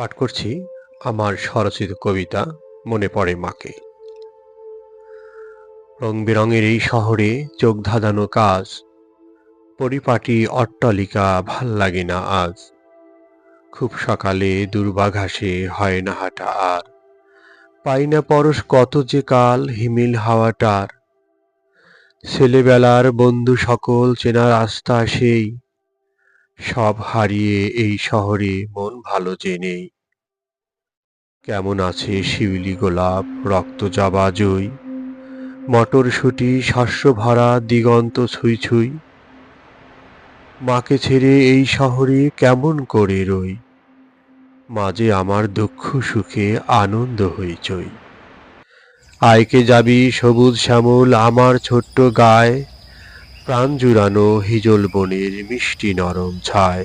পাঠ করছি আমার স্বরচিত কবিতা মনে পড়ে মাকে। রং বেরঙের এই শহরে চোখ ধাঁধানো কাজ, পরিপাটি অট্টালিকা ভালো লাগে না আজ। খুব সকালে দুর্বাঘাসে হয় না হাঁটা আর। পাই না পরশ কত যে কাল হিমিল হাওয়াটার ছেলেবেলার বন্ধু সকল চেনা রাস্তা সেই সব হারিয়ে এই শহরে মন ভালো নেই কেমন আছে শিউলি গোলাপ, রক্ত জবা জই? মটরশুঁটি, শস্য ভরা, দিগন্ত ছুঁই ছুঁই। মাকে ছেড়ে এই শহরে কেমন করে রই? মাঝে আমার দুঃখ সুখে আনন্দ হইচই আয়কে যাবি সবুজ শ্যামল আমার ছোট্ট গায়ে। প্রাণ জুড়ানো হিজল বনের মিষ্টি নরম ছায়।